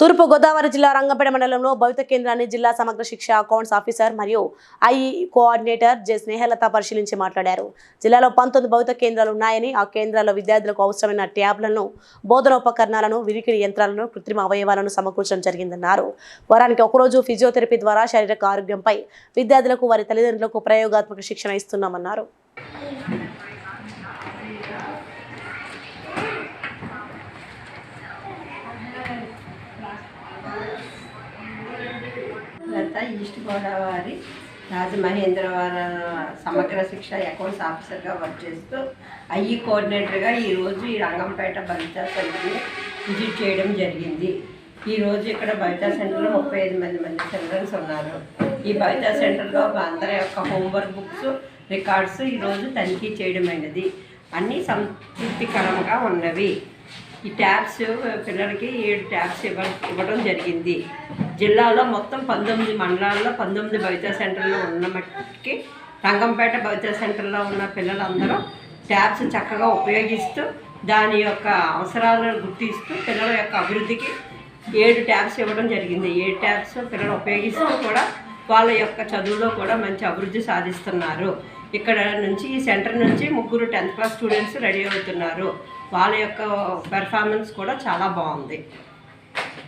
తూర్పు గోదావరి జిల్లా రంగపేట మండలంలో భవిత కేంద్రాన్ని జిల్లా సమగ్ర శిక్ష అకౌంట్స్ ఆఫీసర్ మరియు ఐఈ కోఆర్డినేటర్ జె స్నేహలత పరిశీలించి మాట్లాడారు. జిల్లాలో పంతొమ్మిది భవిత కేంద్రాలు ఉన్నాయని ఆ కేంద్రాల్లో విద్యార్థులకు అవసరమైన ట్యాబ్లను బోధనోపకరణాలను వినికిడి యంత్రాలను కృత్రిమ అవయవాలను సమకూర్చడం జరిగిందన్నారు. వారానికి ఒకరోజు ఫిజియోథెరపీ ద్వారా శారీరక ఆరోగ్యంపై విద్యార్థులకు వారి తల్లిదండ్రులకు ప్రయోగాత్మక శిక్షణ ఇస్తున్నామన్నారు. ఈస్ట్ గోదావరి రాజమహేంద్రవరం సమగ్ర శిక్ష అకౌంట్స్ ఆఫీసర్గా వర్క్ చేస్తూ ఐఈ కోఆర్డినేటర్గా ఈరోజు ఈ రంగంపేట బలితా సెంటర్ని విజిట్ చేయడం జరిగింది. ఈరోజు ఇక్కడ బలితా సెంటర్లో ముప్పై ఐదు మంది మంది చిల్డ్రన్స్ ఉన్నారు. ఈ బలితా సెంటర్లో అందరి యొక్క హోంవర్క్ బుక్స్ రికార్డ్స్ ఈరోజు తనిఖీ చేయడమైనది. అన్నీ సంతృప్తికరంగా ఉన్నవి. ఈ ట్యాబ్స్ పిల్లలకి ఏడు ట్యాబ్స్ ఇవ్వ ఇవ్వడం జరిగింది. జిల్లాలో మొత్తం పంతొమ్మిది మండలాల్లో పంతొమ్మిది భవిత సెంటర్లు ఉన్న మట్టుకి రంగంపేట భవిత సెంటర్లో ఉన్న పిల్లలందరూ ట్యాబ్స్ చక్కగా ఉపయోగిస్తూ దాని యొక్క అవసరాలను గుర్తిస్తూ పిల్లల యొక్క అభివృద్ధికి ఏడు ట్యాబ్స్ ఇవ్వడం జరిగింది. ఏడు ట్యాబ్స్ పిల్లలు ఉపయోగిస్తూ కూడా వాళ్ళ యొక్క చదువులో కూడా మంచి అభివృద్ధి సాధిస్తున్నారు. ఇక్కడ నుంచి ఈ సెంటర్ నుంచి ముగ్గురు టెన్త్ క్లాస్ స్టూడెంట్స్ రెడీ అవుతున్నారు. వాళ్ళ యొక్క పెర్ఫార్మెన్స్ కూడా చాలా బాగుంది.